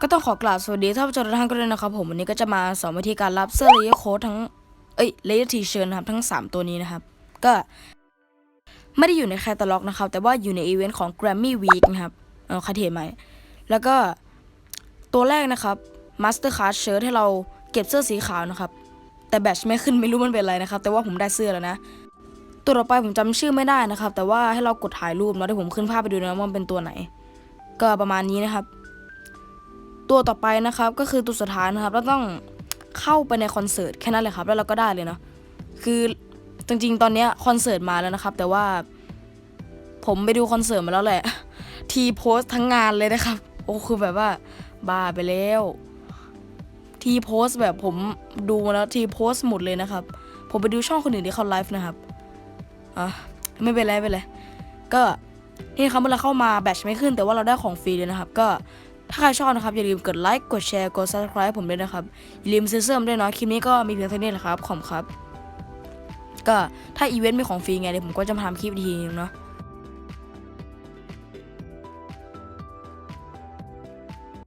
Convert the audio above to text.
ก็ต้องขอกราบสวัสดีท่านผู้ชมทุกท่านกันเลยนะครับผมวันนี้ก็จะมาสอนวิธีการรับเสื้อเลเยอร์โค้ดทั้งเอ้ยเลเยอร์ทีเชิร์นะครับทั้ง 3 ตัวนี้นะครับ ก็ไม่ได้อยู่ในแคตตาล็อกนะครับ แต่ว่าอยู่ในอีเวนต์ของ Grammy Week นะครับเออคาเทไหมแล้วก็ตัวแรกนะครับ Master Card Shirt ให้เราเก็บเสื้อสีขาวนะครับ แต่แบตไม่ขึ้นไม่รู้มันเป็นอะไรนะครับ แต่ว่าผมได้เสื้อแล้วนะ ตัวต่อไปผมจำชื่อไม่ได้นะครับ แต่ว่าให้เรากดถ่ายรูปแล้วเดี๋ยวผมขึ้นภาพไปดูนะว่ามันเป็นตัวไหน ก็ประมาณนี้นะครับ ตัวต่อไปนะครับก็คือตัวสุดท้ายนะครับเราต้องเข้าไปในคอนเสิร์ตแค่นั้นเลยครับ แล้วเราก็ได้เลยเนาะคือจริงๆ ตอนนี้คอนเสิร์ตมาแล้วนะครับ แต่ว่าผมไปดูคอนเสิร์ตมาแล้วแหละ ทีโพสทั้งงานเลยนะครับ โอ้คือแบบว่าบ้าไปแล้ว ทีโพสแบบผมดูมาแล้วทีโพสหมดเลยนะครับ ผมไปดูช่องคนอื่นที่เขาไลฟ์นะครับอะไม่เป็นไรไม่เป็นไรก็นี่ครับเมื่อเราเข้ามาแบตไม่ขึ้นแต่ว่าเราได้ของฟรีเลยนะครับ ก็ ถ้าใครชอบนะครับ อย่าลืมกดไลค์กดแชร์กด subscribe ผมด้วยนะครับ อย่าลืมซื้อเสื้อมด้วยเนาะคลิปนี้ก็มีเพียงเท่านี้แหละครับขอบครับ ก็ถ้าอีเวนต์มีของฟรีไงเดี๋ยวผมก็จะมาทำคลิปดีนึงเนาะ